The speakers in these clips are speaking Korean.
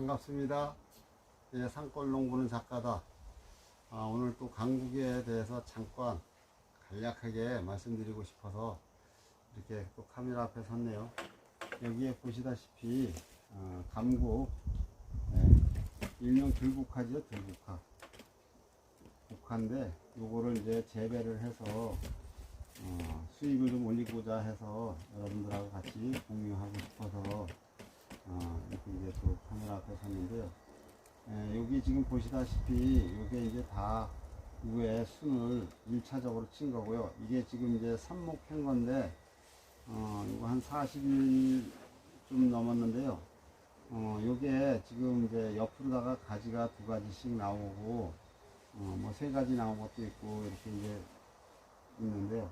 반갑습니다. 예, 산골 농 부는 작가다. 아, 오늘 또 강국에 대해서 잠깐 간략하게 말씀드리고 싶어서 이렇게 또 카메라 앞에 섰네요. 여기에 보시다시피 어, 감국 예, 일명 들국화죠, 들국화. 국화인데 요거를 이제 재배를 해서 어, 수익을 좀 올리고자 해서 여러분들하고 같이 공유하고 싶어서 또 카메라 앞에 섰는데요. 예, 여기 지금 보시다시피 이게 이제 다 위에 순을 1차적으로 친 거고요. 이게 지금 이제 삽목 한 건데, 어, 이거 한 40일 좀 넘었는데요. 어, 요게 지금 이제 옆으로다가 가지가 두 가지씩 나오고, 어, 뭐 세 가지 나온 것도 있고, 이렇게 이제 있는데요.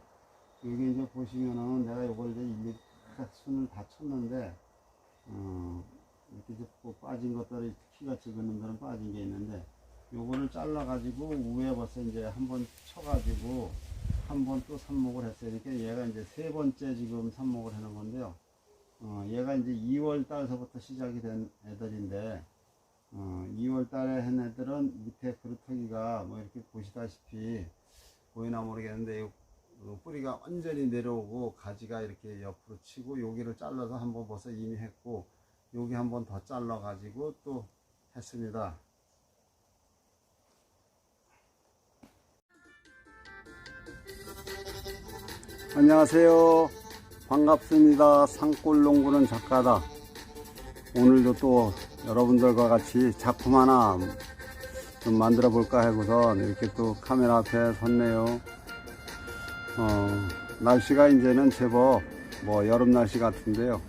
여기 이제 보시면은 내가 요걸 이제 일일이 다 순을 다 쳤는데, 어, 이렇게 뭐 빠진 것들이 키가 적은 놈들은 빠진 게 있는데 요거를 잘라 가지고 위에 벌써 이제 한번 쳐 가지고 한 번 또 삽목을 했어요. 그러니까 얘가 이제 세 번째 지금 삽목을 하는 건데요. 어, 얘가 이제 2월 달서부터 시작이 된 애들인데 어, 2월 달에 한 애들은 밑에 그루터기가 뭐 이렇게 보시다시피 보이나 모르겠는데 요, 요 뿌리가 완전히 내려오고 가지가 이렇게 옆으로 치고 여기를 잘라서 한번 벌써 이미 했고 여기 한번 더 잘라 가지고 또 했습니다. 안녕하세요. 반갑습니다. 산골농부는 작가다. 오늘도 또 여러분들과 같이 작품 하나 좀 만들어 볼까 하고서 이렇게 또 카메라 앞에 섰네요. 어, 날씨가 이제는 제법 뭐 여름 날씨 같은데요.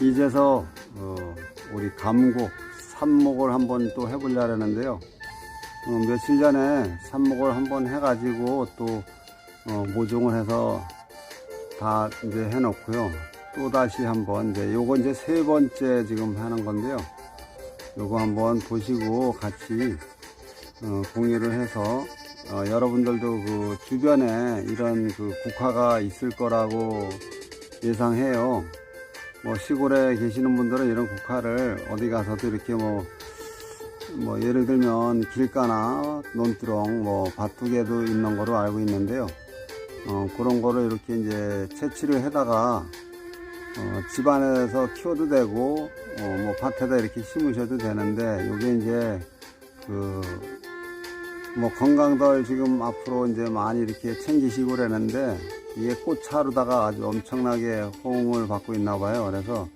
이제서 어, 우리 감국 삽목을 한번 또 해보려 하는데요. 어, 며칠 전에 삽목을 한번 해가지고 또 어, 모종을 해서 다 이제 해놓고요. 또 다시 한번 이제 요거 이제 세 번째 지금 하는 건데요. 요거 한번 보시고 같이 어, 공유를 해서 어, 여러분들도 그 주변에 이런 그 국화가 있을 거라고 예상해요. 뭐 시골에 계시는 분들은 이런 국화를 어디 가서도 이렇게 뭐, 뭐 예를 들면 길가나 논두렁 뭐 밭두개도 있는 거로 알고 있는데요. 어, 그런 거를 이렇게 이제 채취를 해다가 어, 집안에서 키워도 되고 어, 뭐 밭에다 이렇게 심으셔도 되는데 이게 이제 그 뭐 건강들 지금 앞으로 이제 많이 이렇게 챙기시고 그러는데 이게 꽃차루다가 아주 엄청나게 호응을 받고 있나 봐요. 그래서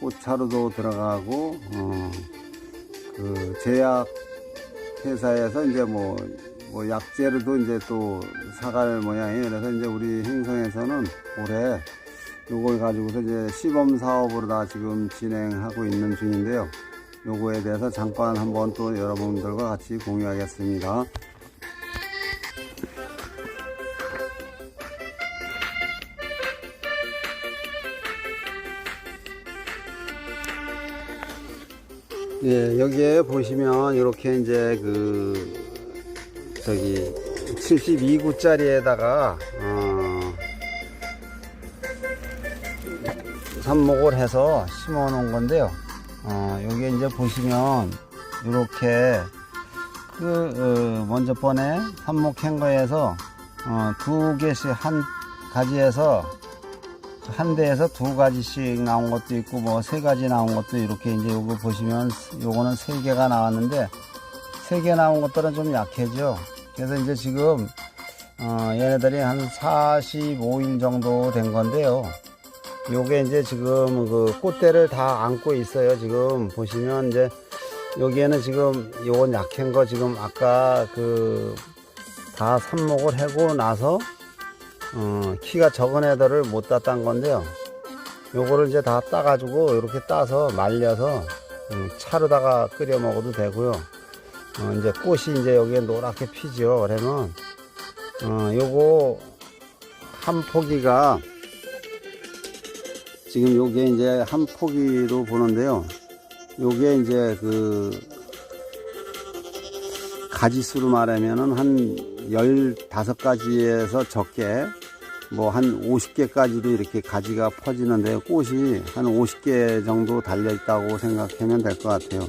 꽃차루도 들어가고 어, 그 제약 회사에서 이제 뭐, 뭐 약재로도 이제 또 사갈 모양이에요. 그래서 이제 우리 행성에서는 올해 요걸 가지고서 이제 시범 사업으로 다 지금 진행하고 있는 중인데요. 요거에 대해서 잠깐 한번 또 여러분들과 같이 공유하겠습니다. 예, 여기에 보시면 이렇게 이제 그 저기 72구짜리에다가 어, 삽목을 해서 심어 놓은 건데요. 어, 여기 이제 보시면 이렇게 그 어, 먼저 번에 삽목한 거에서 어, 두 개씩 한 가지에서 한 대에서 두 가지씩 나온 것도 있고 뭐 세 가지 나온 것도 이렇게 이제 요거 보시면 요거는 세 개가 나왔는데 세 개 나온 것들은 좀 약해져. 그래서 이제 지금 어, 얘네들이 한 45일 정도 된 건데요. 요게 이제 지금 그 꽃대를 다 안고 있어요. 지금 보시면 이제 여기에는 지금 요건 약한 거 지금 아까 그 다 삽목을 하고 나서 어, 키가 적은 애들을 못 땄단 건데요. 요거를 이제 다 따가지고 이렇게 따서 말려서 음, 차로다가 끓여 먹어도 되고요. 어, 이제 꽃이 이제 여기에 노랗게 피죠. 그러면 어, 요거 한 포기가 지금 요게 이제 한 포기로 보는데요. 요게 이제 그 가지수로 말하면은 한 15가지에서 적게 뭐 한 50개까지도 이렇게 가지가 퍼지는데 꽃이 한 50개 정도 달려 있다고 생각하면 될 것 같아요.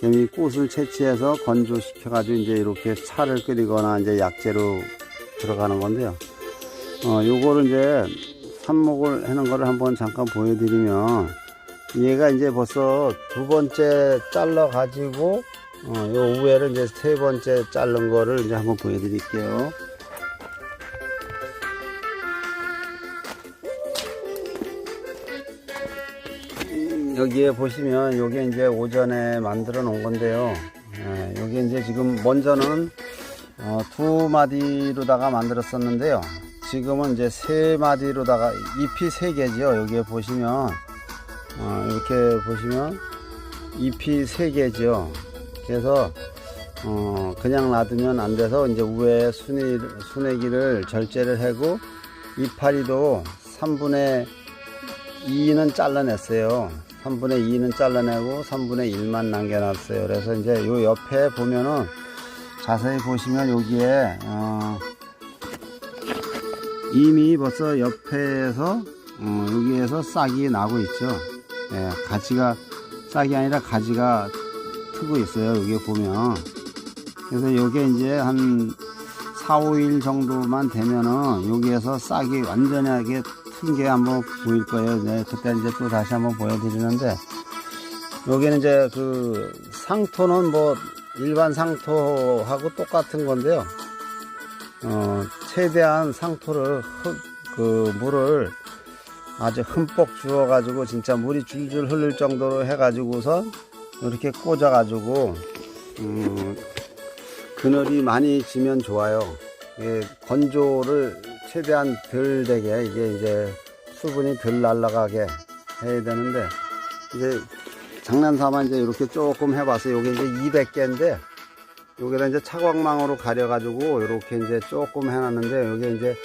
개미 꽃을 채취해서 건조시켜 가지고 이제 이렇게 차를 끓이거나 이제 약재로 들어가는 건데요. 어, 요거를 이제 삽목을 하는 거를 한번 잠깐 보여드리면 얘가 이제 벌써 두 번째 잘라 가지고 어, 요 우에를 이제 세 번째 자른 거를 이제 한번 보여드릴게요. 여기에 보시면 요게 이제 오전에 만들어 놓은 건데요. 예, 요게 이제 지금 먼저는 어, 두 마디로다가 만들었었는데요. 지금은 이제 세 마디로다가 잎이 세 개지요. 여기에 보시면 어, 이렇게 보시면 잎이 세 개죠. 그래서 어, 그냥 놔두면 안 돼서 이제 위에 순이, 순애기를 절제를 하고 이파리도 3분의 2는 잘라냈어요. 3분의 2는 잘라내고 3분의 1만 남겨놨어요. 그래서 이제 요 옆에 보면은 자세히 보시면 여기에 어, 이미 벌써 옆에서 어, 여기에서 싹이 나고 있죠. 예, 가지가 싹이 아니라 가지가 트고 있어요. 여기 보면. 그래서 요게 이제 한 4, 5일 정도만 되면은 여기에서 싹이 완전하게 튼게 한번 보일 거예요. 네, 그때 이제 또 다시 한번 보여드리는데 여기는 이제 그 상토는 뭐 일반 상토하고 똑같은 건데요. 어, 최대한 상토를 흙, 그 물을 아주 흠뻑 주어 가지고 진짜 물이 줄줄 흐를 정도로 해 가지고서 이렇게 꽂아 가지고 음, 그늘이 많이 지면 좋아요. 이게 건조를 최대한 덜 되게 이게 이제 수분이 덜 날아가게 해야 되는데 이제 장난삼아 이제 이렇게 조금 해봤어요. 이게 이제 200개인데 여기다 이제 차광망으로 가려가지고 이렇게 이제 조금 해놨는데 여기 이제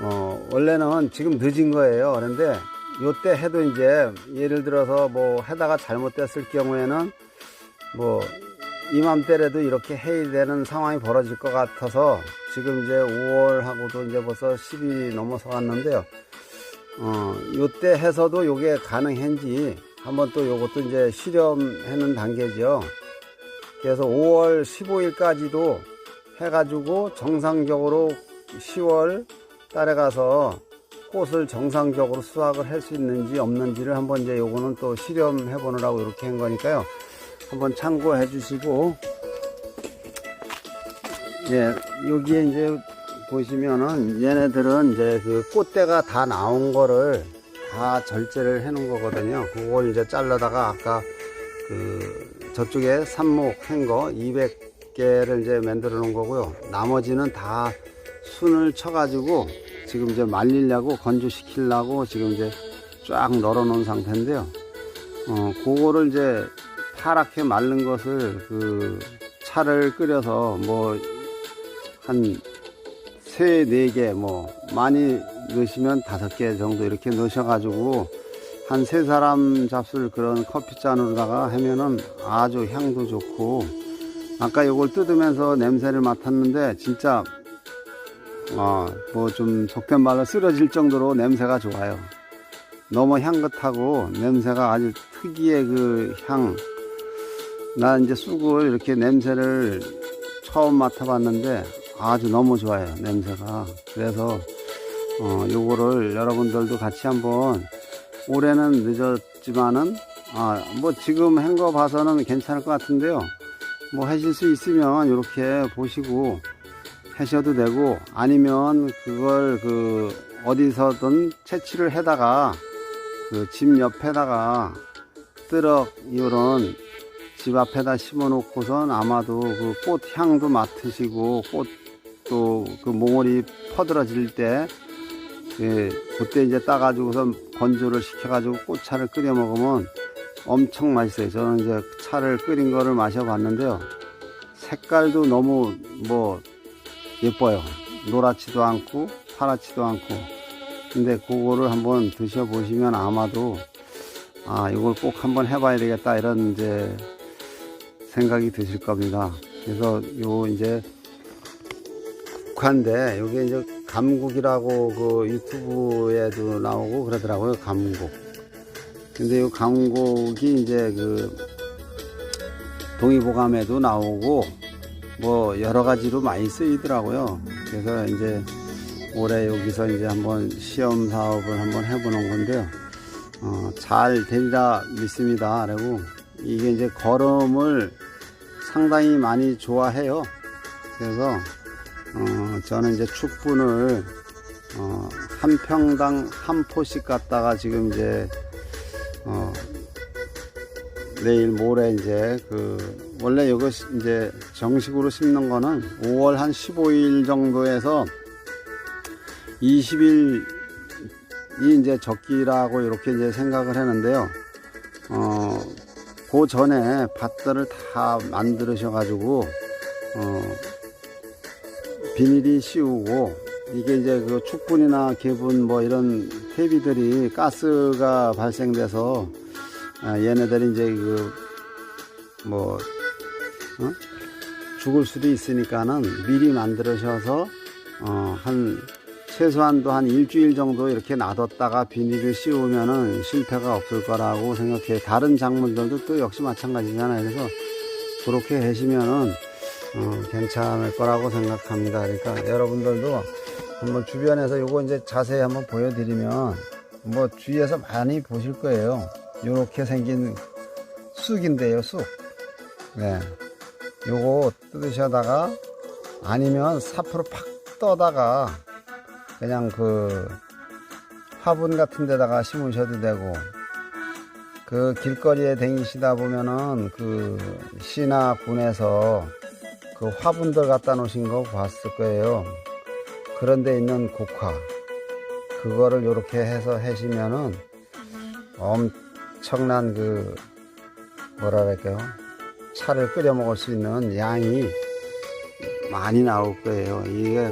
어 원래는 지금 늦은 거예요. 그런데 요때 해도 이제 예를 들어서 뭐 해다가 잘못됐을 경우에는 뭐 이맘때라도 이렇게 해야 되는 상황이 벌어질 것 같아서 지금 이제 5월하고도 이제 벌써 10이 넘어서 갔는데요. 어, 요때 해서도 요게 가능한지 한번 또 요것도 이제 실험하는 단계죠. 그래서 5월 15일까지도 해가지고 정상적으로 10월 달에 가서 꽃을 정상적으로 수확을 할 수 있는지 없는지를 한번 이제 요거는 또 실험해 보느라고 이렇게 한 거니까요. 한번 참고해 주시고, 예, 여기에 이제 보시면은 얘네들은 이제 그 꽃대가 다 나온 거를 다 절제를 해 놓은 거거든요. 그걸 이제 잘라다가 아까 그 저쪽에 삽목 한거 200개를 이제 만들어 놓은 거고요. 나머지는 다 순을 쳐가지고 지금 이제 말리려고 건조시키려고 지금 이제 쫙 널어 놓은 상태인데요. 어, 그거를 이제 파랗게 마른 것을 그 차를 끓여서 뭐 한 세, 네 개, 뭐, 많이 넣으시면 다섯 개 정도 이렇게 넣으셔가지고, 한 세 사람 잡술 그런 커피잔으로다가 하면은 아주 향도 좋고, 아까 요걸 뜯으면서 냄새를 맡았는데, 진짜, 어, 뭐 좀 속된 말로 쓰러질 정도로 냄새가 좋아요. 너무 향긋하고, 냄새가 아주 특이의 그 향. 나 이제 쑥을 이렇게 냄새를 처음 맡아봤는데, 아주 너무 좋아요 냄새가. 그래서 어 요거를 여러분들도 같이 한번 올해는 늦었지만은 아 뭐 지금 한 거 봐서는 괜찮을 것 같은데요. 뭐 하실 수 있으면 이렇게 보시고 하셔도 되고 아니면 그걸 그 어디서든 채취를 해다가 그 집 옆에다가 뜨럭 이런 집 앞에다 심어 놓고선 아마도 그 꽃 향도 맡으시고 꽃 또 그 몽골이 퍼들어질 때 예, 그때 이제 따가지고선 건조를 시켜가지고 꽃차를 끓여 먹으면 엄청 맛있어요. 저는 이제 차를 끓인 거를 마셔봤는데요. 색깔도 너무 뭐 예뻐요. 노랗지도 않고 파랗지도 않고. 근데 그거를 한번 드셔보시면 아마도 아 이걸 꼭 한번 해봐야 되겠다 이런 이제 생각이 드실 겁니다. 그래서 요 이제 국화인데 여기 이제 감국이라고 그 유튜브에도 나오고 그러더라고요. 감국. 근데 이 감국이 이제 그 동의보감에도 나오고 뭐 여러 가지로 많이 쓰이더라고요. 그래서 이제 올해 여기서 이제 한번 시험 사업을 한번 해보는 건데요. 어, 잘 되리라 믿습니다. 그리고 이게 이제 걸음을 상당히 많이 좋아해요. 그래서 어, 저는 이제 축분을 어, 한 평당 한 포씩 갖다가 지금 이제 어, 내일 모레 이제 그 원래 이거 시- 이제 정식으로 심는 거는 5월 한 15일 정도에서 20일이 이제 적기라고 이렇게 이제 생각을 했는데요. 어, 그 전에 밭들을 다 만들으셔 가지고 어, 비닐이 씌우고 이게 이제 그 축분이나 개분 뭐 이런 퇴비들이 가스가 발생돼서 아, 얘네들이 이제 그 뭐 어? 죽을 수도 있으니까는 미리 만들으셔서 어, 한 최소한도 한 일주일 정도 이렇게 놔뒀다가 비닐을 씌우면은 실패가 없을 거라고 생각해요. 다른 작물들도 또 역시 마찬가지잖아요. 그래서 그렇게 하시면은 어, 괜찮을 거라고 생각합니다. 그러니까 여러분들도 한번 주변에서 요거 이제 자세히 한번 보여드리면 뭐 주위에서 많이 보실 거예요. 요렇게 생긴 쑥인데요, 쑥. 네. 요거 뜯으셔다가 아니면 사프로 팍 떠다가 그냥 그 화분 같은 데다가 심으셔도 되고 그 길거리에 다니시다 보면은 그 시나 군에서 그 화분들 갖다 놓으신 거 봤을 거예요. 그런 데 있는 국화. 그거를 이렇게 해서 하시면은 엄청난 그 뭐라 그럴까요? 차를 끓여 먹을 수 있는 양이 많이 나올 거예요. 이게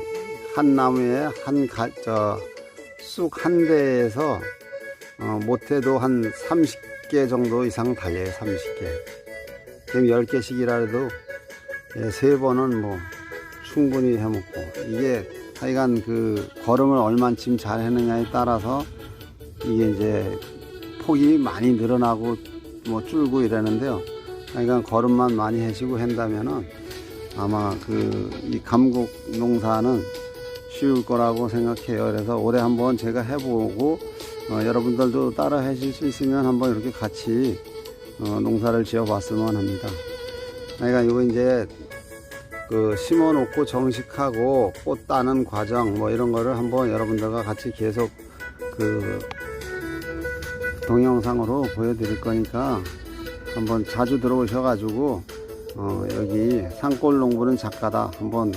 한 나무에 한 가, 저, 쑥 한 대에서 어, 못해도 한 30개 정도 이상 달려요. 30개. 그럼 10개씩이라 해도 예, 세 번은 뭐 충분히 해먹고 이게 하여간 그 걸음을 얼만큼 잘 해느냐에 따라서 이게 이제 폭이 많이 늘어나고 뭐 줄고 이러는데요. 하여간 걸음만 많이 하시고 한다면은 아마 그 이 감국 농사는 쉬울 거라고 생각해요. 그래서 올해 한번 제가 해보고 어, 여러분들도 따라 하실 수 있으면 한번 이렇게 같이 어, 농사를 지어 봤으면 합니다. 그러니까 이거 이제 그 심어 놓고 정식하고 꽃 따는 과정 뭐 이런 거를 한번 여러분들과 같이 계속 그 동영상으로 보여드릴 거니까 한번 자주 들어오셔 가지고 어 여기 산골 농부는 작가다 한번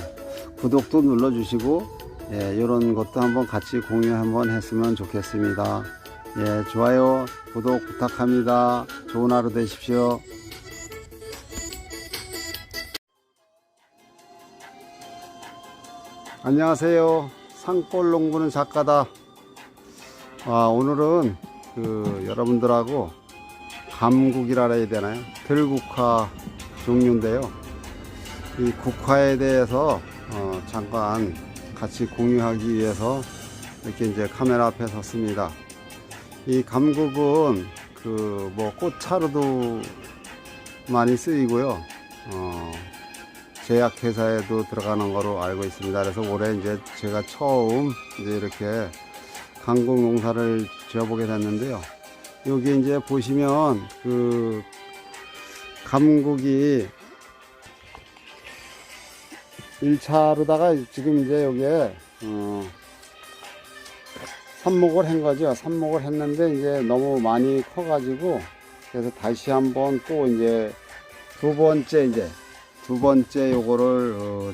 구독도 눌러 주시고 예, 이런 것도 한번 같이 공유 한번 했으면 좋겠습니다. 예, 좋아요, 구독 부탁합니다. 좋은 하루 되십시오. 안녕하세요. 산골 농부는 작가다. 아, 오늘은 그 여러분들하고 감국이라 해야 되나요? 들국화 종류인데요. 이 국화에 대해서 어, 잠깐 같이 공유하기 위해서 이렇게 이제 카메라 앞에 섰습니다. 이 감국은 그 뭐 꽃차로도 많이 쓰이고요. 어, 제약회사에도 들어가는 거로 알고 있습니다. 그래서 올해 이제 제가 처음 이제 이렇게 강국 농사를 지어보게 됐는데요. 여기 이제 보시면 그 감국이 1차로다가 지금 이제 여기에 어, 삽목을 한 거죠. 삽목을 했는데 이제 너무 많이 커가지고 그래서 다시 한번 또 이제 두 번째 이제 두 번째 요거를 어,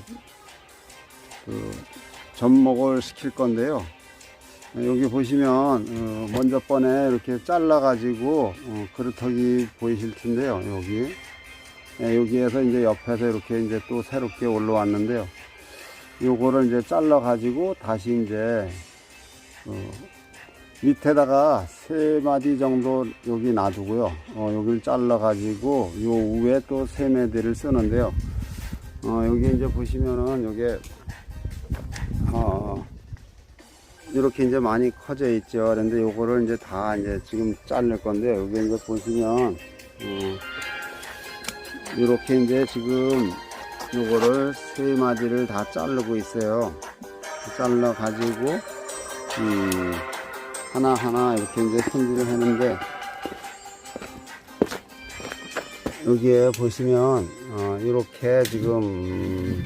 그 접목을 시킬 건데요. 여기 보시면 어, 먼저 번에 이렇게 잘라 가지고 어, 그릇턱이 보이실 텐데요. 여기 예, 여기에서 이제 옆에서 이렇게 이제 또 새롭게 올라왔는데요. 요거를 이제 잘라 가지고 다시 이제 어, 밑에다가 세 마디 정도 여기 놔두고요. 어, 여기를 잘라 가지고 요 위에 또 세 마디를 쓰는데요. 어, 여기 이제 보시면은 요게 어, 이렇게 이제 많이 커져 있죠. 그런데 요거를 이제 다 이제 지금 자를 건데 여기 이제 보시면 어, 이렇게 이제 지금 요거를 세 마디를 다 자르고 있어요. 잘라 가지고 음, 하나 하나 이렇게 이제 손질을 하는데 여기에 보시면 어, 이렇게 지금 음,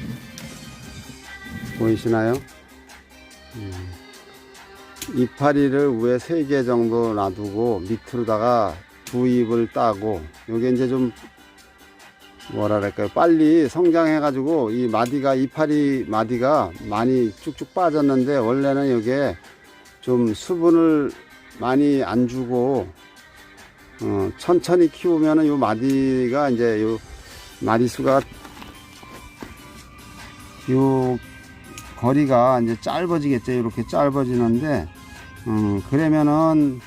보이시나요? 음, 이파리를 위에 세개 정도 놔두고 밑으로다가 두 잎을 따고 요게 이제 좀 뭐랄까요 빨리 성장해 가지고 이 마디가 이파리 마디가 많이 쭉쭉 빠졌는데 원래는 요게 좀 수분을 많이 안 주고 어, 천천히 키우면은 요 마디가 이제 요 마디 수가 요 거리가 이제 짧아지겠죠. 이렇게 짧아지는데, 음, 그러면은,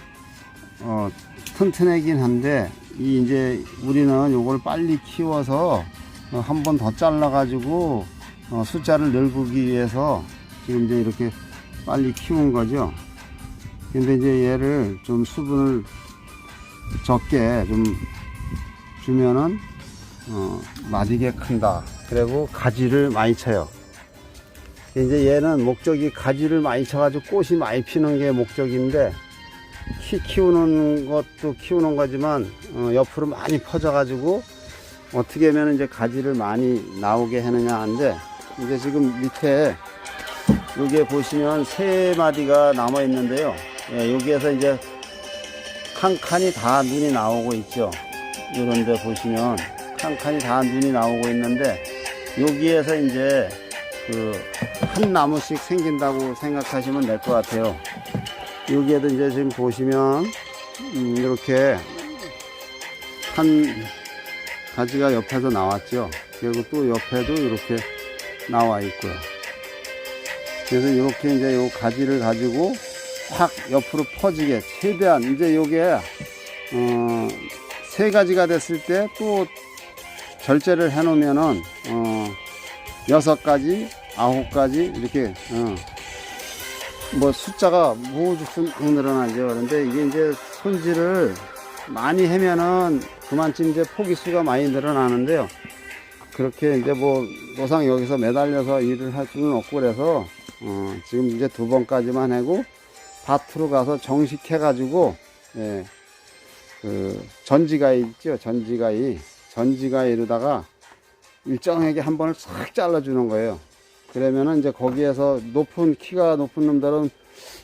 어, 튼튼하긴 한데, 이 이제 우리는 요걸 빨리 키워서 어, 한번 더 잘라 가지고, 어, 숫자를 늘리기 위해서 지금 이제 이렇게 빨리 키운 거죠. 근데 이제 얘를 좀 수분을 적게 좀 주면은, 어, 마디게 큰다. 그리고 가지를 많이 쳐요. 이제 얘는 목적이 가지를 많이 쳐가지고 꽃이 많이 피는 게 목적인데 키 키우는 것도 키우는 거지만 어, 옆으로 많이 퍼져가지고 어떻게 하면 이제 가지를 많이 나오게 하느냐 하는데 이제 지금 밑에 여기에 보시면 세 마디가 남아 있는데요. 예, 여기에서 이제 칸칸이 다 눈이 나오고 있죠. 이런데 보시면 칸칸이 다 눈이 나오고 있는데 여기에서 이제 그 한 나무씩 생긴다고 생각하시면 될 것 같아요. 여기에도 이제 지금 보시면 음, 이렇게 한 가지가 옆에서 나왔죠. 그리고 또 옆에도 이렇게 나와 있고요. 그래서 이렇게 이제 요 가지를 가지고 확 옆으로 퍼지게 최대한 이제 요게 어, 세 가지가 됐을 때 또 절제를 해 놓으면은 어, 여섯 가지, 아홉 가지 이렇게 어, 뭐 숫자가 무조건 막 늘어나죠. 그런데 이게 이제 손질을 많이 하면은 그만큼 이제 포기 수가 많이 늘어나는데요. 그렇게 이제 뭐 노상 여기서 매달려서 일을 할 수는 없고 그래서 어, 지금 이제 두 번까지만 하고 밭으로 가서 정식해 가지고 예, 그 전지가위 있죠. 전지가위 전지가위로다가 일정하게 한 번을 싹 잘라주는 거예요. 그러면은 이제 거기에서 높은 키가 높은 놈들은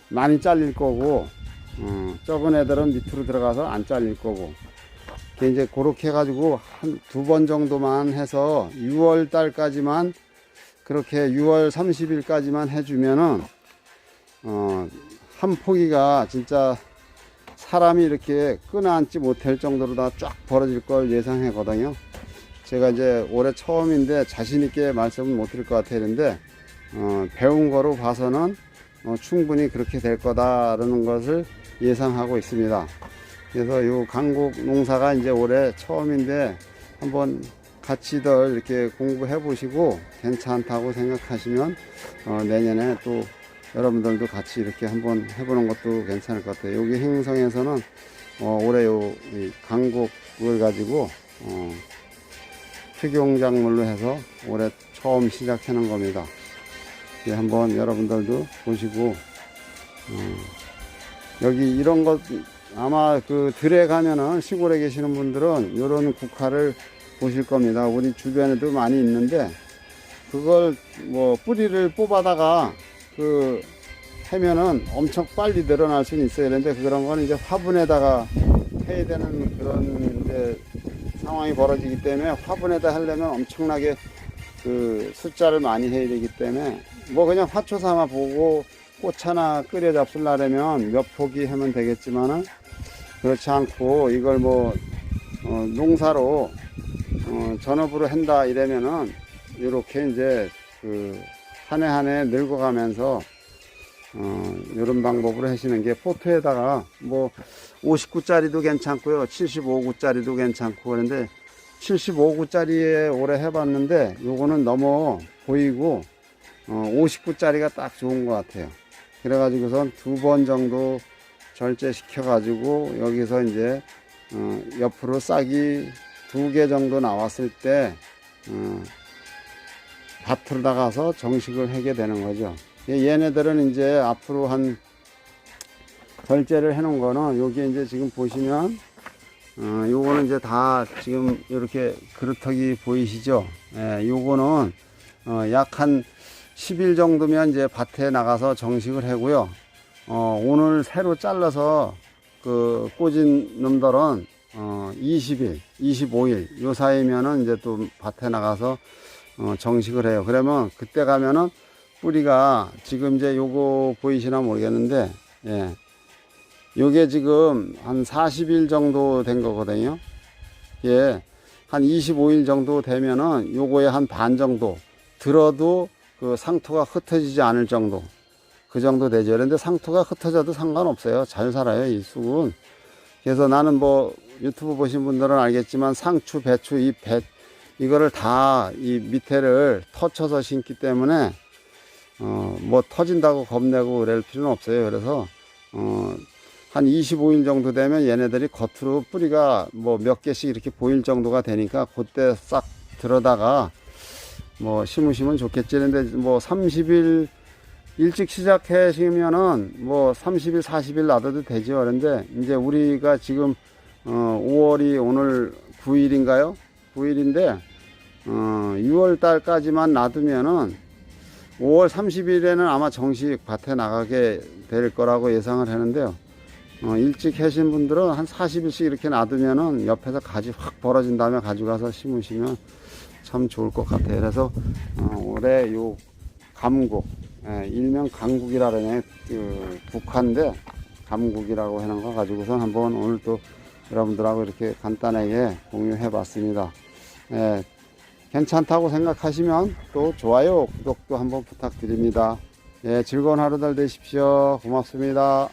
많이 잘릴 거고, 어, 적은 애들은 밑으로 들어가서 안 잘릴 거고. 이제 그렇게 해가지고 한 두 번 정도만 해서 6월 달까지만 그렇게 6월 30일까지만 해주면은 어, 한 포기가 진짜 사람이 이렇게 끊어앉지 못할 정도로 다 쫙 벌어질 걸 예상하거든요. 제가 이제 올해 처음인데 자신있게 말씀은 못 드릴 것 같았는데, 어, 배운 거로 봐서는 어, 충분히 그렇게 될 거다라는 것을 예상하고 있습니다. 그래서 요 강국 농사가 이제 올해 처음인데 한번 같이들 이렇게 공부해 보시고 괜찮다고 생각하시면 어, 내년에 또 여러분들도 같이 이렇게 한번 해보는 것도 괜찮을 것 같아요. 여기 행성에서는 어, 올해 요이 강국을 가지고 어, 특용작물로 해서 올해 처음 시작하는 겁니다. 예, 한번 여러분들도 보시고 어, 여기 이런 것 아마 그 들에 가면은 시골에 계시는 분들은 이런 국화를 보실 겁니다. 우리 주변에도 많이 있는데 그걸 뭐 뿌리를 뽑아다가 그 하면은 엄청 빨리 늘어날 수는 있어요. 그런데 그런 거는 이제 화분에다가 해야 되는 그런 이제 상황이 벌어지기 때문에 화분에다 하려면 엄청나게 그 숫자를 많이 해야 되기 때문에 뭐 그냥 화초 삼아 보고 꽃 하나 끓여 잡수려면 몇 포기 하면 되겠지만은 그렇지 않고 이걸 뭐 어, 농사로 어, 전업으로 한다 이러면은 이렇게 이제 그 한 해 한 해 늙어가면서 어, 이런 방법으로 하시는 게 포트에다가 뭐 59짜리도 괜찮고요. 75구짜리도 괜찮고 그런데 75구짜리에 올해 해봤는데 요거는 너무 보이고 어, 59짜리가 딱 좋은 것 같아요. 그래가지고선 두 번 정도 절제시켜 가지고 여기서 이제 어, 옆으로 싹이 두 개 정도 나왔을 때 어, 밭으로 나가서 정식을 하게 되는 거죠. 예, 얘네들은 이제 앞으로 한 절제를 해 놓은 거는 여기 이제 지금 보시면 어, 요거는 이제 다 지금 이렇게 그루터기 보이시죠? 예, 요거는 어, 약한 10일 정도면 이제 밭에 나가서 정식을 하고요. 어, 오늘 새로 잘라서 그 꽂은 놈들은 어, 20일, 25일 요 사이면은 이제 또 밭에 나가서 어, 정식을 해요. 그러면 그때 가면은 뿌리가 지금 이제 요거 보이시나 모르겠는데 예. 요게 지금 한 40일 정도 된 거거든요. 예. 한 25일 정도 되면은 요거의 한 반 정도 들어도 그 상토가 흩어지지 않을 정도 그 정도 되죠. 그런데 상토가 흩어져도 상관없어요. 잘 살아요, 이 쑥은. 그래서 나는 뭐 유튜브 보신 분들은 알겠지만 상추, 배추, 이 배, 이거를 다 이 밑에를 터쳐서 심기 때문에 어, 뭐 터진다고 겁내고 그럴 필요는 없어요. 그래서 어, 한 25일 정도 되면 얘네들이 겉으로 뿌리가 뭐 몇 개씩 이렇게 보일 정도가 되니까 그때 싹 들어다가 뭐 심으시면 좋겠지. 근데 뭐 30일 일찍 시작하시면은 뭐 30일, 40일 놔둬도 되죠. 그런데 이제 우리가 지금 어 5월이 오늘 9일인가요? 9일인데 어 6월 달까지만 놔두면은 5월 30일에는 아마 정식 밭에 나가게 될 거라고 예상을 하는데요. 어, 일찍 하신 분들은 한 40일씩 이렇게 놔두면은 옆에서 가지 확 벌어진 다음에 가져가서 심으시면 참 좋을 것 같아요. 그래서 어, 올해 요 감국, 예, 일명 강국이라 그러네. 그 북한데 감국이라고 하는 거 가지고선 한번 오늘 또 여러분들하고 이렇게 간단하게 공유해 봤습니다. 예, 괜찮다고 생각하시면 또 좋아요, 구독도 한번 부탁드립니다. 예, 즐거운 하루들 되십시오. 고맙습니다.